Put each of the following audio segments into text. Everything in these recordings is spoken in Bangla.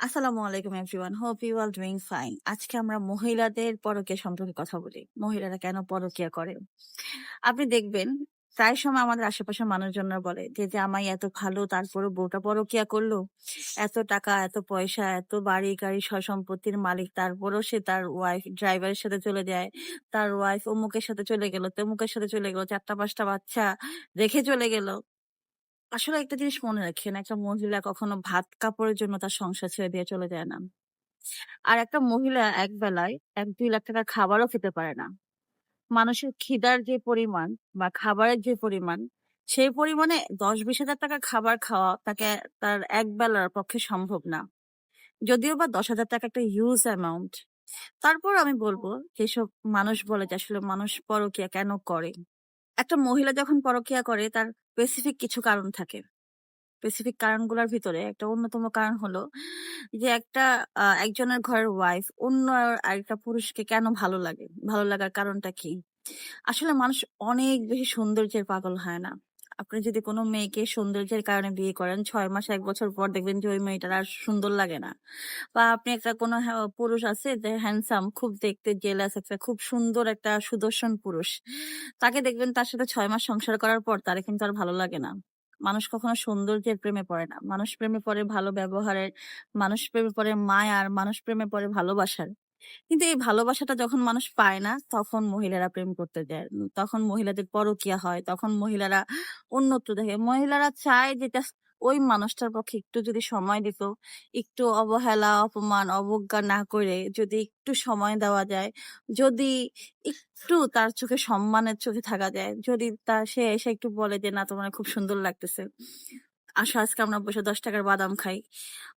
আসসালামু আলাইকুম everyone hope you are doing fine আজকে আমরা মহিলাদের পরকীয়া সম্পর্কে কথা বলি। মহিলারা কেন পরকীয়া করে? আপনি দেখবেন, প্রায় সময় আমাদের আশেপাশের মানুষজনরা বলে যে জামাই এত ভালো তারপরে বউটা পরকীয়া করল। এত টাকা, এত পয়সা, এত বাড়ি, গাড়ি সম্পত্তির মালিক, তারপরেও সে তার ওয়াইফ ড্রাইভারের সাথে চলে যায়। তার ওয়াইফ অমুকের সাথে চলে গেল, তেমুকের সাথে চলে গেল, চারটা পাঁচটা বাচ্চা রেখে চলে গেল। আসলে একটা জিনিস মনে রাখেন, একটা মহিলা কখনো ভাত কাপড়ের জন্য তার সংসার ছেড়ে দিয়ে চলে যায় না। আর একটা মহিলা এক বেলায় এক দুই লাখ টাকার খাবারও খেতে পারে না। মানুষের খিদার যে পরিমাণ বা খাবারের যে পরিমাণ, সেই পরিমাণে দশ বিশ হাজার টাকা খাবার খাওয়া তাকে তার এক বেলার পক্ষে সম্ভব না। যদিও বা দশ হাজার টাকা একটা হিউজ অ্যামাউন্ট তারপর আমি বলব, যেসব মানুষ বলে যে আসলে মানুষ পরকিয়া কেন করে? একটা মহিলা যখন পরকিয়া করে, তার স্পেসিফিক কিছু কারণ থাকে। স্পেসিফিক কারণগুলোর ভিতরে একটা অন্যতম কারণ হলো যে একটা একজনের ঘরের ওয়াইফ অন্য আরেকটা পুরুষকে কেন ভালো লাগে? ভালো লাগার কারণটা কি? আসলে মানুষ অনেক বেশি সৌন্দর্যের পাগল হয় না। আপনি যদি কোনো মেয়েকে সৌন্দর্যের কারণে বিয়ে করেন, ছয় মাস, এক বছর পর দেখবেন যে ওই মেয়েটার আর সুন্দর লাগে না। বা আপনি একটা কোনো পুরুষ আছে যে হ্যান্ডসাম খুব দেখতে জেলাস একটা খুব সুন্দর একটা সুদর্শন পুরুষ। তাকে দেখবেন তার সাথে ছয় মাস সংসার করার পর তারে কিন্তু আর ভালো লাগে না। মানুষ কখনো সৌন্দর্যের প্রেমে পড়ে না। মানুষ প্রেমে পড়ে ভালো ব্যবহারের, মানুষ প্রেমে পড়ে মায়ার, মানুষ প্রেমে পড়ে ভালোবাসার। কিন্তু এই ভালোবাসাটা যখন মানুষ পায় না, তখন মহিলারা প্রেম করতে যায়। তখন মহিলাদের পরকীয়া হয়, তখন মহিলারা অন্যত্র দেখে। মহিলারা চায় যেটা ওই মানুষটার পক্ষে একটু যদি সময় দিত, একটু অবহেলা, অপমান, অবজ্ঞা না করে যদি একটু সময় দেওয়া যায়, যদি একটু তার চোখে সম্মানের চোখে থাকা যায়, যদি তার সে এসে একটু বলে যে, না, তোমার খুব সুন্দর লাগতেছে। আসো, আজকে আমরা বসে দশ টাকার বাদাম খাই।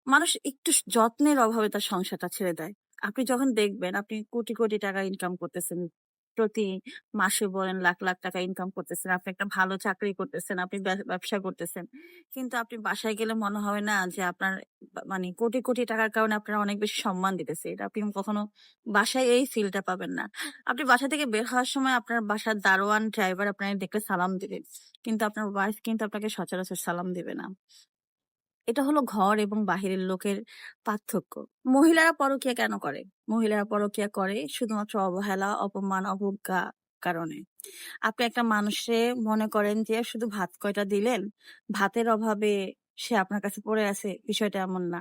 মানুষ একটু যত্নের অভাবে তার সংসারটা ছেড়ে দেয়। আপনি যখন দেখবেন, আপনি কোটি কোটি টাকা ইনকাম করতেছেন, প্রতি মাসে বলেন লাখ লাখ টাকা ইনকাম করতেছেন, আপনি একটা ভালো চাকরি করতেছেন, আপনি ব্যবসা করতেছেন, কিন্তু আপনি বাসায় গেলে মনে হবে না যে আপনার মানে কোটি কোটি টাকার কারণে আপনার অনেক বেশি সম্মান দিতেছে। এটা আপনি কখনো বাসায় এই ফিলটা পাবেন না। আপনি বাসা থেকে বের হওয়ার সময় আপনার বাসার দারোয়ান ড্রাইভার আপনাকে দেখলে সালাম দিবে, কিন্তু আপনার ওয়াইফ কিন্তু আপনাকে সচরাচর সালাম দিবে না। এটা হলো ঘর এবং বাহিরের লোকের পার্থক্য। মহিলারা পরকিয়া কেন করে? মহিলারা পরকিয়া করে শুধুমাত্র অবহেলা, অপমান, অবজ্ঞা কারণে। আপনি একটা মানুষে মনে করেন যে শুধু ভাত কয়টা দিলেন? ভাতের অভাবে সে আপনার কাছে পড়ে আছে, বিষয়টা এমন না।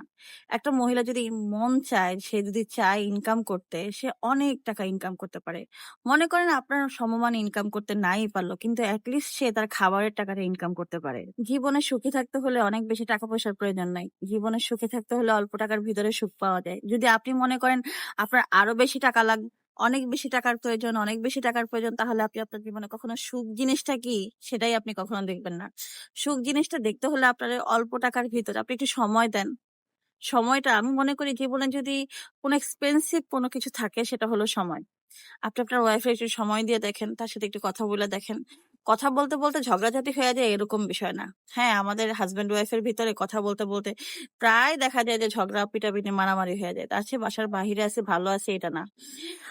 একটা মহিলা যদি মন চায়, সে যদি চায় ইনকাম করতে, সে অনেক টাকা ইনকাম করতে পারে। মনে করেন আপনার সমমান ইনকাম করতে নাই পারল, কিন্তু অ্যাটলিস্ট সে তার খাবারের টাকাটা ইনকাম করতে পারে। জীবনে সুখী থাকতে হলে অনেক বেশি টাকা পয়সার প্রয়োজন নাই। জীবনে সুখী থাকতে হলে অল্প টাকার ভিতরে সুখ পাওয়া যায়। যদি আপনি মনে করেন আপনার আরও বেশি টাকা লাগ অনেক বেশি টাকার প্রয়োজন, অনেক বেশি টাকার প্রয়োজন, তাহলে আপনি আপনার জীবনে কখনো সুখ জিনিসটা কি? সেটাই আপনি কখনো দেখবেন না। সুখ জিনিসটা দেখতে হলে আপনার অল্প টাকার ভিতরে আপনি একটু সময় দেন। সময়টা আমি মনে করি জীবনে যদি কোনো এক্সপেন্সিভ কোনো কিছু থাকে সেটা হলো সময়। আপনি আপনার ওয়াইফের একটু সময় দিয়ে দেখেন, তার সাথে একটু কথা বলে দেখেন। কথা বলতে বলতে ঝগড়াঝাটি হয়ে যায় এরকম বিষয় না। হ্যাঁ আমাদের হাজব্যান্ড ওয়াইফের ভিতরে কথা বলতে বলতে প্রায় দেখা যায় যে ঝগড়া, পিটাপিটি, মারামারি হয়ে যায়। চেয়ে বাসার বাহিরে আছে, ভালো আছে এটা না।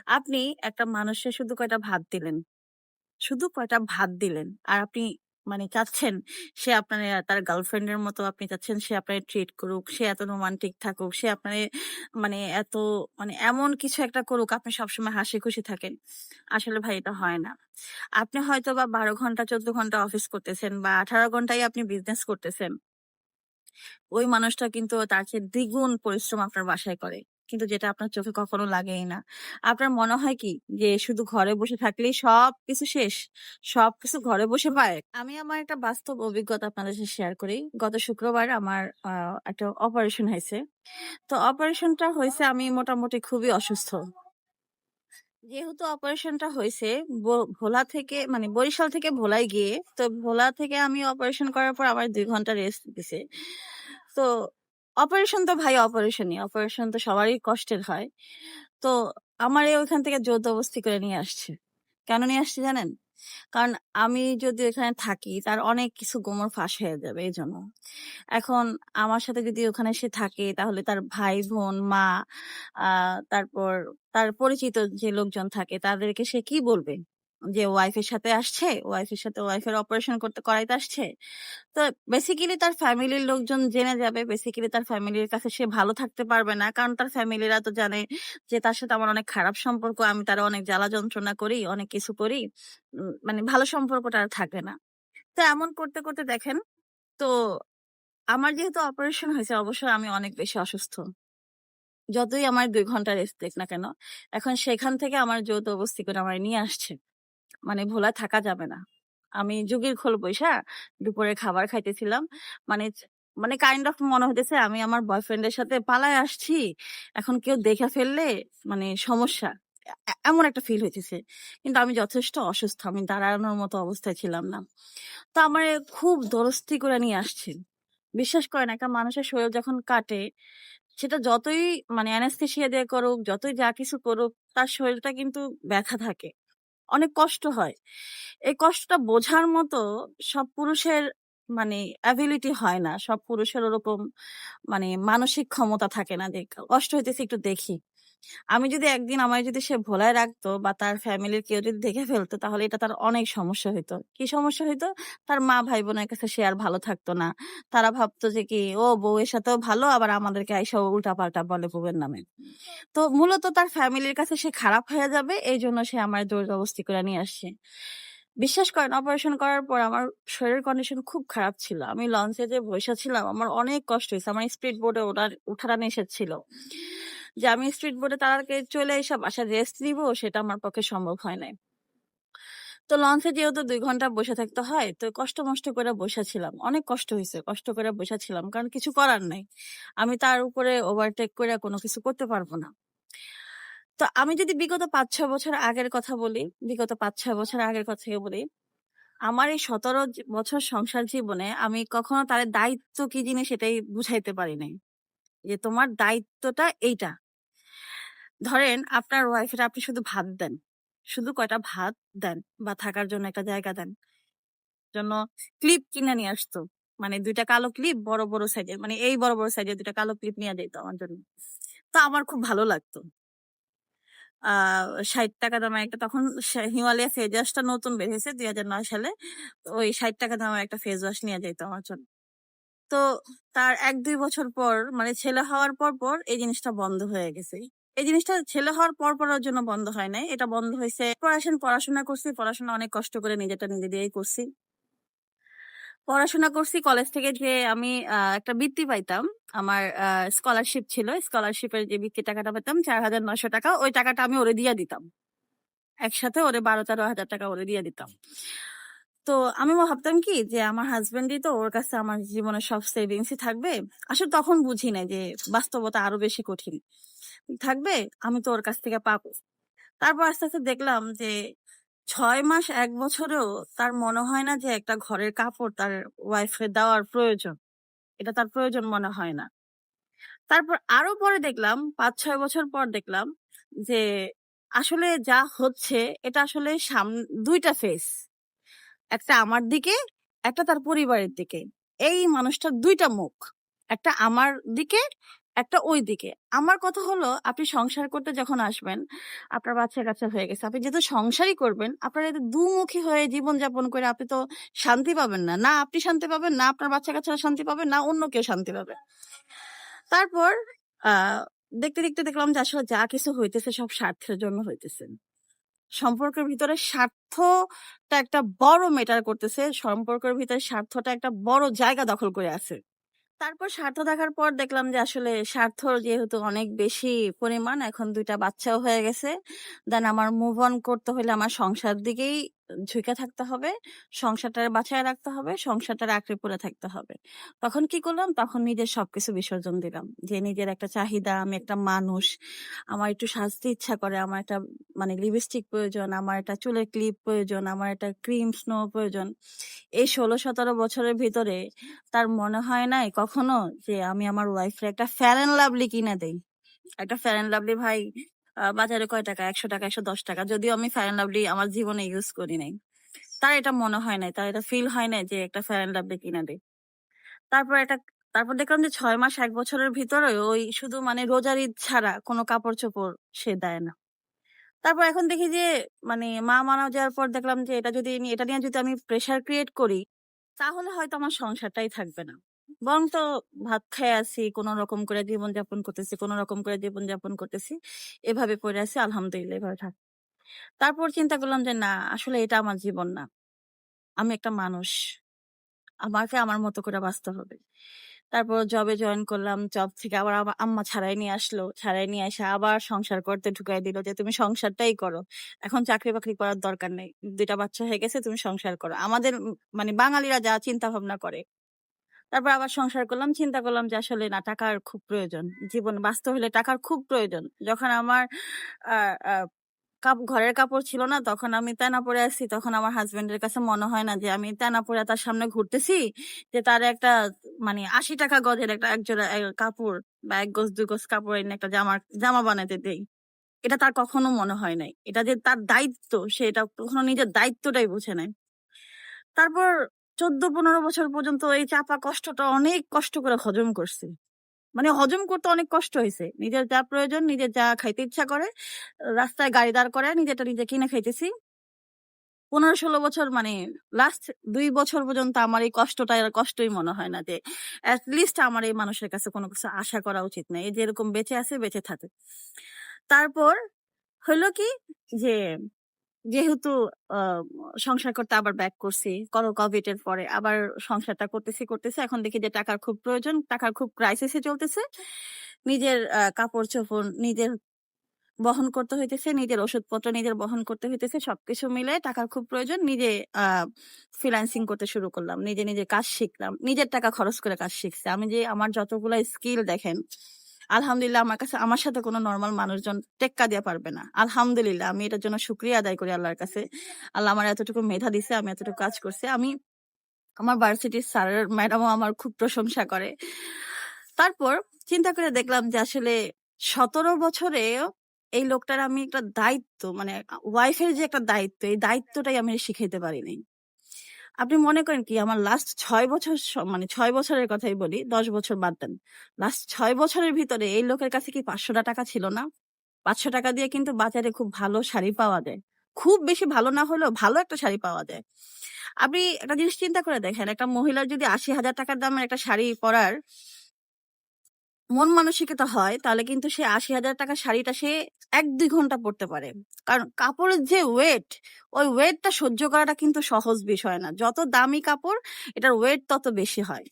আপনি একটা মানুষের শুধু কয়টা ভাত দিলেন? শুধু কয়টা ভাত দিলেন? আর আপনি মানে চাচ্ছেন, সে আপনার, তার গার্লফ্রেন্ডের মতো আপনি চাচ্ছেন, সে আপনার ট্রিট করুক, সে এত রোমান্টিক থাকুক, সে আপনার মানে এত মানে এমন কিছু একটা করুক, আপনি সবসময় হাসি খুশি থাকেন। আসলে ভাই, এটা হয় না। আপনি হয়তো বা বারো ঘণ্টা, চোদ্দ ঘণ্টা অফিস করতেছেন বা আঠারো ঘন্টায় আপনি বিজনেস করতেছেন। ওই মানুষটা কিন্তু তার চেয়ে দ্বিগুণ পরিশ্রম আপনার বাসায় করে। কিন্তু যেটা আপনার চোখে কখনো লাগেই না। আপনার মনে হয় কি? যে শুধু ঘরে বসে থাকলেই সব কিছু শেষ? সবকিছু ঘরে বসে পায়? আমি আমার একটা বাস্তব অভিজ্ঞতা আপনাদের সাথে শেয়ার করি। গত শুক্রবার আমার একটা অপারেশন হয়েছে। তো অপারেশনটা হয়েছে আমি মোটামুটি খুবই অসুস্থ। যেহেতু অপারেশনটা হয়েছে ভোলা থেকে মানে বরিশাল থেকে ভোলায় গিয়ে, তো ভোলা থেকে আমি অপারেশন করার পর আমার দুই ঘণ্টা রেস্ট দিছে। তো অপারেশন তো ভাই অপারেশনই অপারেশন তো সবারই কষ্টের হয়। তো আমার এই ওইখান থেকে জোরদবস্তি করে নিয়ে আসছে। কেন নিয়ে আসছে জানেন? কারণ আমি যদি এখানে থাকি, তার অনেক কিছু গোমর ফাঁস হয়ে যাবে এই জন্য। এখন আমার সাথে যদি ওখানে সে থাকে, তাহলে তার ভাই, বোন, মা তারপর তার পরিচিত যে লোকজন থাকে, তাদেরকে সে কি বলবে? যে ওয়াইফের সাথে আসছে, ওয়াইফের সাথে ওয়াইফের অপারেশন করতে করাইতে আসছে। তো বেসিক্যালি তার ফ্যামিলির লোকজন জেনে যাবে। বেসিক্যালি তার ফ্যামিলির কাছে সে ভালো থাকতে পারবে না। কারণ তার ফ্যামিলিরা তো জানে যে তার সাথে আমার অনেক খারাপ সম্পর্ক। আমি তারে অনেক জ্বালা যন্ত্রণা করি, অনেক কিছু করি। মানে ভালো সম্পর্কটা আর থাকে না। তো এমন করতে, করতে দেখেন তো আমার যেহেতু অপারেশন হয়েছে অবশ্যই আমি অনেক বেশি অসুস্থ। যতই আমার দুই ঘণ্টা রেস্ট দেখ না কেন, এখন সেখান থেকে আমার জোর-জবরদস্তি করে আমারে নিয়ে আসছে। মানে ভোলায় থাকা যাবে না। আমি যুগের খোল বইসা দুপুরে খাবার খাইতেছিলাম। মানে মানে কাইন্ড অফ মনে হইতেছে আমি আমার বয়ফ্রেন্ডের সাথে পালায় আসছি। এখন কেউ দেখে ফেললে মানে সমস্যা। এমন একটা ফিল হইতেছে। কিন্তু আমি যথেষ্ট অসুস্থ। আমি দাঁড়ানোর মতো অবস্থায় ছিলাম না। তো আমার খুব দরস্তি করে নিয়ে আসছে। বিশ্বাস করেন একটা মানুষের শরীর যখন কাটে, সেটা যতই মানে অ্যানেসথেসিয়া দিয়ে করুক, যতই যা কিছু করুক, তার শরীরটা কিন্তু ব্যথা থাকে। অনেক কষ্ট হয়। এই কষ্টটা বোঝার মতো সব পুরুষের মানে অ্যাবিলিটি হয় না। সব পুরুষের ওরকম মানে মানসিক ক্ষমতা থাকে না দেখ, কষ্ট হইতেছে একটু দেখি। আমি যদি একদিন আমায় যদি সে ভোলায় রাখতো বা তার ফ্যামিলির কেউ যদি দেখে ফেলতো, তাহলে এটা তার অনেক সমস্যা হইতো। কি সমস্যা হইতো? তার মা ভাই-বোনের কাছে সে আর ভালো থাকতো না। তারা ভাবতো যে কি, ও বউয়ের সাথেও ভালো, আবার আমাদেরকে আইসা উল্টাপাল্টা বলে বউয়ের নামে। তো মূলত তার ফ্যামিলির কাছে সে খারাপ হয়ে যাবে এই জন্য সে আমার জোর-জবরদস্তি করে নিয়ে আসছে। বিশ্বাস করেন অপারেশন করার পর আমার শরীরের কন্ডিশন খুব খারাপ ছিল। আমি লঞ্চে যে বইসা ছিলাম, আমার অনেক কষ্ট হয়েছে আমার স্পিড বোটে ওঠার উঠাটা নিষেধ ছিল। যে আমি স্পিড বোর্ডে তাড়াতাড়ি চলে আইসা বাসায় রেস্ট নিবো সেটা আমার পক্ষে সম্ভব হয় নাই। তো লঞ্চে যেহেতু দুই ঘণ্টা বসে থাকতে হয়, তো কষ্ট-মষ্ট করে বইসা ছিলাম। অনেক কষ্ট হয়েছে কষ্ট করে বইসা ছিলাম। কারণ কিছু করার নাই। আমি তার উপরে ওভারটেক করে কোনো কিছু করতে পারব না। তো আমি যদি বিগত ৫-৬ বছর আগের কথা বলি, বিগত ৫-৬ বছর আগের কথা বলি, আমার এই সতেরো বছর সংসার জীবনে আমি কখনো তারে দায়িত্ব কি জিনিস সেটাই বুঝাইতে পারি নাই। যে তোমার দায়িত্বটা এইটা। ধরেন আপনার ওয়াইফের আপনি শুধু ভাত দেন। শুধু কয়টা ভাত দেন বা থাকার জন্য একটা জায়গা দেন। জন্য ক্লিপ কিনে নিয়ে আসতো। মানে দুইটা কালো ক্লিপ বড়, বড় সাইজের মানে এই বড়, বড় সাইজের দুইটা কালো ক্লিপ নিয়ে যাইত আমার জন্য। তো আমার খুব ভালো লাগতো। আ ৳৬০ দামের একটা তখন হিমালয়া ফেস ওয়াশটা নতুন বের হইছে ২০০৯ সালে। ওই ৳৬০ দামের একটা ফেস ওয়াশ নিয়ে যাইত আমার জন্য। তো তার ১-২ বছর পর মানে ছেলে হওয়ার পর, পর এই জিনিসটা বন্ধ হয়ে গেছে। এই জিনিসটা ছেলে হওয়ার পর, ওর জন্য বন্ধ হয় নাই। এটা বন্ধ হয়েছে পড়াশোনা পড়াশোনা করছি। পড়াশোনা অনেক কষ্ট করে নিজেরটা নিজে দিয়েই করছি। পড়াশোনা করছি কলেজ থেকে যে আমি একটা বৃত্তি পাইতাম। আমার স্কলারশিপ ছিল। স্কলারশিপের যে বৃত্তি টাকাটা পেতাম ৳৪৯০০ ওই টাকাটা আমি ওরে দিয়ে দিতাম। একসাথে ওরে ৳১২-১৩,০০০ ওরে দিয়ে দিতাম। তো আমি ভাবতাম কি যে আমার হাজবেন্ডই তো ওর কাছে আমার জীবনের সব সেভিংসই থাকবে। আসলে তখন বুঝি নাই যে বাস্তবতা আরও বেশি কঠিন। থাকবে আমি তো ওর কাছ থেকে পাবো। তারপর আস্তে, আস্তে দেখলাম যে ছয় মাস এক বছরেও তার মনে হয় না যে একটা ঘরের কাপড় তার ওয়াইফকে দেওয়ার প্রয়োজন। এটা তার প্রয়োজন মনে হয় না। তারপর আরও পরে দেখলাম ৫-৬ বছর পর দেখলাম যে আসলে যা হচ্ছে এটা আসলে সাম দুইটা ফেস। একটা আমার দিকে, একটা তার পরিবারের দিকে। এই মানুষটার দুইটা মুখ। একটা আমার দিকে, একটা ওই দিকে। আমার কথা হলো আপনি সংসার করতে যখন আসবেন, আপনার বাচ্চা-কাচ্চা হয়ে গেছে। আপনি যেহেতু সংসারই করবেন, আপনার এতে দুমুখী হয়ে জীবনযাপন করে আপনি তো শান্তি পাবেন না। না আপনি শান্তি পাবেন, না আপনার বাচ্চা-কাচ্চারা শান্তি পাবে, না অন্য কেউ শান্তি পাবে। তারপর আ দেখতে, দেখতে দেখলাম যে আসলে যা কিছু হইতেছে সব স্বার্থের জন্য হইতেছে। সম্পর্কের ভিতরে স্বার্থটা একটা বড় মেটার করতেছে। সম্পর্কের ভিতরে স্বার্থটা একটা বড় জায়গা দখল করে আছে। তারপর স্বার্থ দেখার পর দেখলাম যে আসলে স্বার্থ যেহেতু অনেক বেশি পরিমাণ, এখন দুইটা বাচ্চাও হয়ে গেছে। দেন আমার মুভ অন করতে হলে আমার সংসার দিকেই ঝুঁকে থাকতে হবে। সংসারটারে বাঁচায় রাখতে হবে। সংসারটারে আঁকড়ে পড়ে থাকতে হবে। তখন কি করলাম? তখন নিজের সবকিছু বিসর্জন দিলাম। যে নিজের একটা চাহিদা, আমি একটা মানুষ। আমার একটু সাজতে ইচ্ছা করে। আমার একটা মানে লিপস্টিক প্রয়োজন, আমার একটা চুলের ক্লিপ প্রয়োজন, আমার একটা ক্রিম স্নো প্রয়োজন। এই ১৬-১৭ বছরের ভিতরে তার মনে হয় নাই কখনো যে আমি আমার ওয়াইফরে একটা ফেয়ার অ্যান্ড লাভলি কিনে দেই। একটা ফেয়ার লাভলি ভাই বাজারে কয় টাকা? ৳১০০ ৳১১০ যদিও আমি অ্যান্ড লাভলি আমার জীবনে ইউজ করি নাই। তার এটা মনে হয় নাই। তার এটা ফিল হয় নাই যে একটা অ্যান্ড লাভলি কিনে দেই। তারপর একটা, তারপর দেখলাম যে ছয় মাস, এক বছরের ভিতরে ওই শুধু মানে রোজার ঈদ ছাড়া কোনো কাপড়-চোপড় সে দেয় না। তারপর এখন দেখি যে মানে মা মারা যাওয়ার পর দেখলাম যে এটা যদি এটা নিয়ে যদি আমি প্রেশার ক্রিয়েট করি, তাহলে হয়তো আমার সংসারটাই থাকবে না। বরং তো ভাত খেয়ে আছি, কোনো রকম করে জীবনযাপন করতেছি, কোনো রকম করে জীবন যাপন করতেছি। এভাবে পড়ে আছি আলহামদুলিল্লাহ এভাবে থাক তারপর চিন্তা করলাম যে না আসলে এটা আমার জীবন না। আমি একটা মানুষ। আমাকে আমার মতো করে বাঁচতে হবে। তারপর জবে জয়েন করলাম। জব থেকে আবার আমা আম্মা ছাড়াই নিয়ে আসলো। ছাড়াই নিয়ে এসে আবার সংসার করতে ঢুকাই দিল যে, "তুমি সংসারটাই করো। এখন চাকরি-বাকরি করার দরকার নেই। দুইটা বাচ্চা হয়ে গেছে, তুমি সংসার করো।" আমাদের মানে বাঙালিরা যা চিন্তা ভাবনা করে। তারপর আবার সংসার করলাম। চিন্তা করলাম যে আসলে না টাকার খুব প্রয়োজন। জীবনে বাঁচতে হলে টাকার খুব প্রয়োজন। যখন আমার কাপ ঘরের কাপড় ছিল না, তখন আমি তেনা পরে আছি। তখন আমার হাসব্যান্ডের কাছে মনে হয় না যে আমি তেনা পড়ে তার সামনে ঘুরতেছি। যে তার একটা মানে ৳৮০ গজের একটা একজোড়া কাপড় বা ১ গজ ২ গজ কাপড় এনে একটা জামার জামা বানাতে দেই। এটা তার কখনো মনে হয় নাই। এটা যে তার দায়িত্ব, সে এটা কখনো নিজের দায়িত্বটাই বুঝে নাই। তারপর ১৪-১৫ বছর পর্যন্ত এই চাপা কষ্টটা অনেক কষ্ট করে হজম করছি। মানে হজম করতে অনেক কষ্ট হয়েছে নিজের যা প্রয়োজন, নিজের যা খাইতে ইচ্ছা করে, রাস্তায় গাড়ি দাঁড় করে নিজেরটা নিজে কিনে খাইতেছি। ১৫-১৬ বছর মানে লাস্ট দুই বছর পর্যন্ত আমার এই কষ্টটা আর কষ্টই মনে হয় না যে এট লিস্ট আমার এই মানুষের কাছে কোনো কিছু আশা করা উচিত না। এই যেরকম বেঁচে আছে বেঁচে থাকে তারপর হইল কি যে যেহেতু আ সংসার করতে আবার ব্যাক করছি। কর কোভিড এর পরে আবার সংসারটা করতেছি, করতেছি। এখন দেখি যে টাকার খুব প্রয়োজন। টাকার খুব ক্রাইসিস চলতেছে। নিজের আ কাপড়-চোপড় নিজের বহন করতে হইতেছে। নিজের ওষুধপত্র নিজের বহন করতে হইতেছে। সবকিছু মিলে টাকার খুব প্রয়োজন। নিজে আ ফ্রিল্যান্সিং করতে শুরু করলাম। নিজে, নিজে কাজ শিখলাম। নিজের টাকা খরচ করে কাজ শিখছি। আমি যে আমার যতগুলা স্কিল দেখেন, আলহামদুলিল্লাহ আমার কাছে আমার সাথে কোনো নরমাল মানুষজন টেক্কা দিয়া পারবে না। আলহামদুলিল্লাহ আমি এটার জন্য শুকরিয়া আদায় করি আল্লাহর কাছে। আল্লাহ আমার এতটুকু মেধা দিছে, আমি এতটুকু কাজ করছি। আমি আমার ভার্সিটির স্যার ম্যাডামও আমার খুব প্রশংসা করে। তারপর চিন্তা করে দেখলাম যে আসলে ১৭ বছরেও এই লোকটার আমি একটা দায়িত্ব মানে ওয়াইফের যে একটা দায়িত্ব, এই দায়িত্বটাই আমি শিখাইতে পারি নাই। আপনি মনে করেন কি আমার লাস্ট ছয় বছর মানে ছয় বছরের কথাই বলি, ১০ বছর বাদ দেন। লাস্ট ছয় বছরের ভিতরে এই লোকের কাছে কি ৳৫০০ ছিল না? ৳৫০০ দিয়ে কিন্তু বাজারে খুব ভালো শাড়ি পাওয়া যায়। খুব বেশি ভালো না হলেও ভালো একটা শাড়ি পাওয়া যায়। আপনি একটা জিনিস চিন্তা করে দেখেন, একটা মহিলার যদি ৳৮০,০০০ দামের একটা শাড়ি পরার মন মানসিকতা হয়, তাহলে কিন্তু সে ৳৮০,০০০ শাড়িটা সে ১-২ ঘণ্টা পরতে পারে। কারণ কাপড়ের যে ওয়েট, ওই ওয়েটটা সহ্য করাটা কিন্তু সহজ বিষয় না। যত দামি কাপড়, এটার ওয়েট তত বেশি হয়।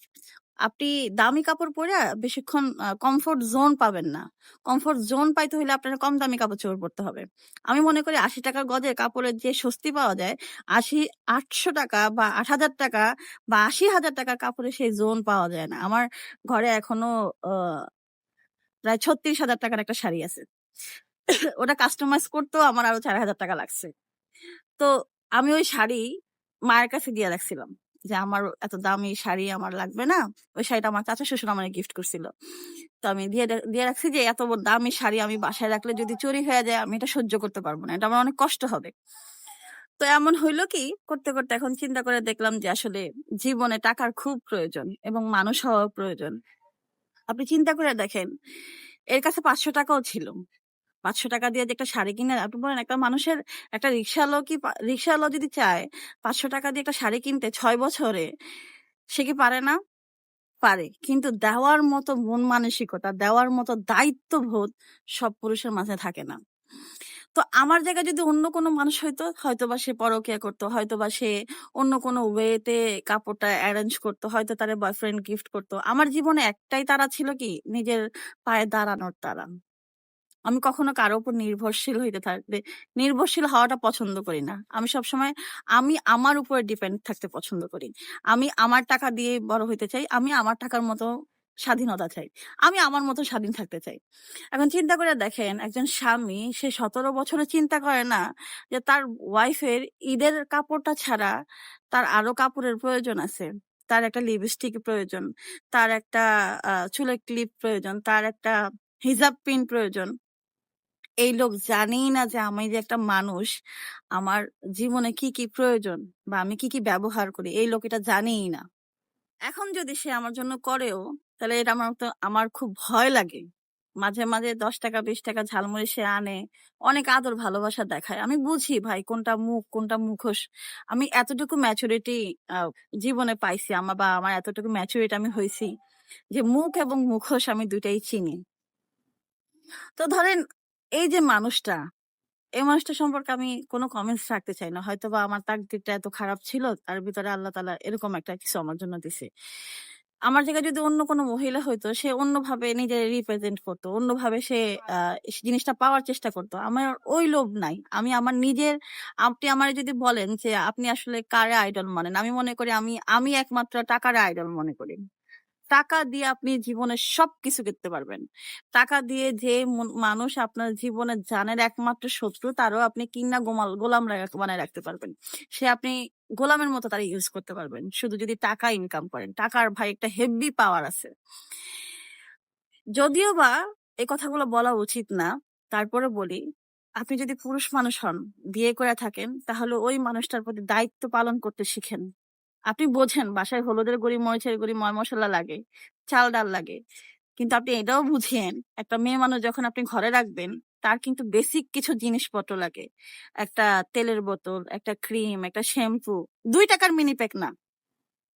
আপনি দামি কাপড় পরে বেশিক্ষণ কমফোর্ট জোন পাবেন না। কমফোর্ট জোন পাইতে হলে আপনার কম দামি কাপড়-চোপড় পড়তে হবে। আমি মনে করি ৳৮০ গজের কাপড়ের যে স্বস্তি পাওয়া যায়, ৳৮০ ৳৮০০ বা ৳৮,০০০ বা ৳৮০,০০০ কাপড়ে সেই জোন পাওয়া যায় না। আমার ঘরে এখনও প্রায় ৳৩৬,০০০ র একটা শাড়ি আছে। ওটা কাস্টমাইজ করতেও আমার আরও ৳৪,০০০ লাগছে। তো আমি ওই শাড়ি মায়ের কাছে দিয়ে রাখছিলাম। যে আমার এত দামি শাড়ি আমার লাগবে না। ওই শাড়িটা আমার চাচা শ্বশুর আমারে গিফট করছিল। তো আমি দিয়ে দিয়ে রাখছি যে এত দামি শাড়ি আমি বাসায় রাখলে যদি চুরি হয়ে যায় আমি এটা সহ্য করতে পারব না। এটা আমার অনেক কষ্ট হবে। তো এমন হইল কি করতে, করতে এখন চিন্তা করে দেখলাম যে আসলে জীবনে টাকার খুব প্রয়োজন এবং মানুষ হওয়া প্রয়োজন। আপনি চিন্তা করে দেখেন, এর কাছে পাঁচশো টাকাও ছিল। ৳৫০০ দিয়ে যে একটা শাড়ি কিনে আপনি বলেন একটা মানুষের একটা রিক্শাওয়ালাও কি রিক্শাওয়ালাও যদি চায় ৳৫০০ দিয়ে একটা শাড়ি কিনতে ছয় বছরে, সে কি পারে না? পারে। কিন্তু দেওয়ার মতো মন মানসিকতা, দেওয়ার মতো দায়িত্ববোধ সব পুরুষের মাঝে থাকে না। তো আমার জায়গায় যদি অন্য কোনো মানুষ হইতো, হয়তোবা সে পরকীয়া করত, হয়তোবা সে অন্য কোনো ওয়েতে কাপড়টা অ্যারেঞ্জ করতো হয়তো তার বয়ফ্রেন্ড গিফট করতো আমার জীবনে একটাই তারা ছিল কি নিজের পায়ে দাঁড়ানোর তাড়া। আমি কখনো কারও উপর নির্ভরশীল হইতে থাকতে নির্ভরশীল হওয়াটা পছন্দ করি না। আমি সবসময় আমি আমার উপরে ডিপেন্ড থাকতে পছন্দ করি। আমি আমার টাকা দিয়েই বড় হইতে চাই। আমি আমার টাকার মতো স্বাধীনতা চাই। আমি আমার মতো স্বাধীন থাকতে চাই। এখন চিন্তা করে দেখেন একজন স্বামী সে ১৭ বছরে চিন্তা করে না যে তার ওয়াইফের ঈদের কাপড়টা ছাড়া তার আরও কাপড়ের প্রয়োজন আছে। তার একটা লিপস্টিক প্রয়োজন, তার একটা চুলের ক্লিপ প্রয়োজন, তার একটা হিজাব পিন প্রয়োজন। এই লোক জানেই না যে আমি যে একটা মানুষ, আমার জীবনে কি, কি প্রয়োজন বা আমি কি, কি ব্যবহার করি, এই লোক এটা জানেই না। এখন যদি সে আমার জন্য করেও, তাহলে এটা আমার তো আমার খুব ভয় লাগে। মাঝে, মাঝে ৳১০ ৳২০ ঝালমুড়ি সে আনে। অনেক আদর ভালোবাসা দেখায়। আমি বুঝি ভাই কোনটা মুখ, কোনটা মুখোশ। আমি এতটুকু ম্যাচুরিটি জীবনে পাইছি আমার বা আমার এতটুকু ম্যাচুরিটি আমি হয়েছি যে মুখ এবং মুখোশ আমি ২ টাই চিনি। তো ধরেন এই যে মানুষটা, এই মানুষটা সম্পর্কে আমি কোনো কমেন্টস রাখতে চাই না। হয়তো বা আমার তাকদিরটা এত খারাপ ছিল, তার ভিতরে আল্লাহ তালা এরকম একটা কিছু আমার জন্য দিছে। আমার জায়গায় যদি অন্য কোনো মহিলা হইতো, সে অন্যভাবে নিজের রিপ্রেজেন্ট করতো অন্যভাবে সে জিনিসটা পাওয়ার চেষ্টা করত। আমার ওই লোভ নাই। আমি আমার নিজের আপনি আমারে যদি বলেন যে আপনি আসলে কারে আইডল মানেন? আমি মনে করি আমি আমি একমাত্র টাকারে আইডল মনে করি। টাকা দিয়ে আপনি জীবনে সবকিছু করতে পারবেন। টাকা দিয়ে যে মানুষ আপনার জীবনের জানের একমাত্র শত্রু, তারও আপনি কিনা গোমাল গোলাম বানায় রাখতে পারবেন। সে আপনি গোলামের মতো তারে ইউজ করতে পারবেন। শুধু যদি টাকা ইনকাম করেন। টাকার ভাই একটা হেভি পাওয়ার আছে। যদিও বা এই কথাগুলো বলা উচিত না। তারপরে বলি, আপনি যদি পুরুষ মানুষ হন, বিয়ে করে থাকেন, তাহলে ওই মানুষটার প্রতি দায়িত্ব পালন করতে শিখেন। আপনি বোঝেন বাসায় হলুদের গুঁড়ি, মরিচের গুঁড়ি, ময় মশলা লাগে, চাল-ডাল লাগে। কিন্তু আপনি এটাও বুঝেন, একটা মেয়ে মানুষ যখন আপনি ঘরে রাখবেন, তার কিন্তু বেসিক কিছু জিনিসপত্র লাগে। একটা তেলের বোতল, একটা ক্রিম, একটা শ্যাম্পু। দুই টাকার মিনি প্যাক না।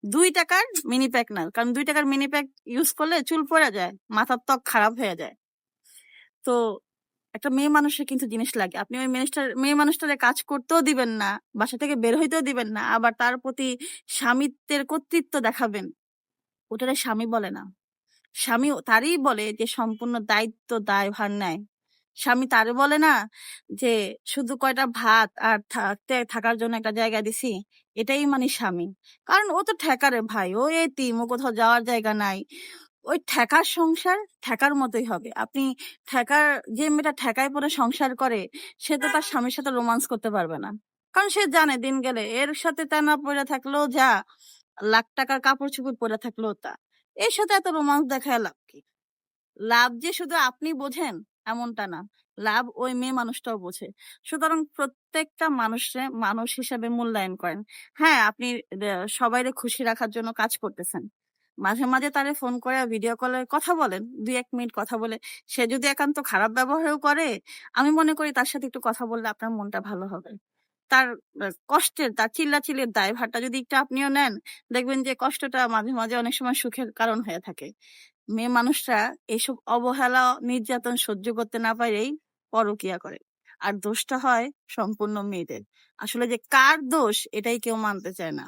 দুই টাকার মিনি প্যাক না। কারণ দুই টাকার মিনি প্যাক ইউজ করলে চুল পইড়া যায়। মাথার ত্বক খারাপ হয়ে যায়। তো একটা মেয়ে মানুষের কিন্তু জিনিস লাগে। আপনি ওই মেনেসটার মেয়ে মানুষটারে কাজ করতেও দিবেন না, বাসা থেকে বের হইতেও দিবেন না। আবার তার প্রতি স্বামিত্বের কর্তৃত্ব দেখাবেন। ওটারে স্বামী বলে না। স্বামী তারই বলে যে সম্পূর্ণ দায়িত্ব দায়ভার নেয়। স্বামী তারে বলে না যে শুধু কয়টা ভাত আর থাকতে থাকার জন্য একটা জায়গা দিছি। এটাই মানে স্বামী। কারণ ও তো ঠেকারে ভাই। ও এতিম, ও কোথাও যাওয়ার জায়গা নাই। ওই ঠেকার সংসার ঠেকার মতোই হবে। আপনি ঠেকার যে মেয়েটা ঠেকায় পড়ে সংসার করে, সে তো তার স্বামীর সাথে রোমান্স করতে পারবে না। কারণ সে জানে দিন গেলে এর সাথে তেনা পইড়া থাকলেও যা, লাখ টাকার কাপড়-চোপড় পইড়া থাকলেও তা। এর সাথে এত রোমান্স দেখায় লাভ কি? লাভ যে শুধু আপনি বোঝেন এমনটা না। লাভ ওই মেয়ে মানুষটাও বোঝে। সুতরাং প্রত্যেকটা মানুষে মানুষ হিসাবে মূল্যায়ন করেন। হ্যাঁ, আপনি সবাইরে খুশি রাখার জন্য কাজ করতেছেন। মাঝে, মাঝে তারে ফোন করে ভিডিও কলে কথা বলেন। ২-১ মিনিট কথা বলে। সে যদি একান্ত খারাপ ব্যবহারও করে, আমি মনে করি তার সাথে একটু কথা বললে আপনার মনটা ভালো হবে। তার কষ্টের, তার চিল্লাচিল্লির দায়ভারটা যদি একটু আপনিও নেন, দেখবেন যে কষ্টটা মাঝে, মাঝে অনেক সময় সুখের কারণ হয়ে থাকে। মেয়ে মানুষরা এসব অবহেলা, নির্যাতন সহ্য করতে না পারেই পরকিয়া করে। আর দোষটা হয় সম্পূর্ণ মেয়েদের। আসলে যে কার দোষ এটাই কেউ মানতে চায় না।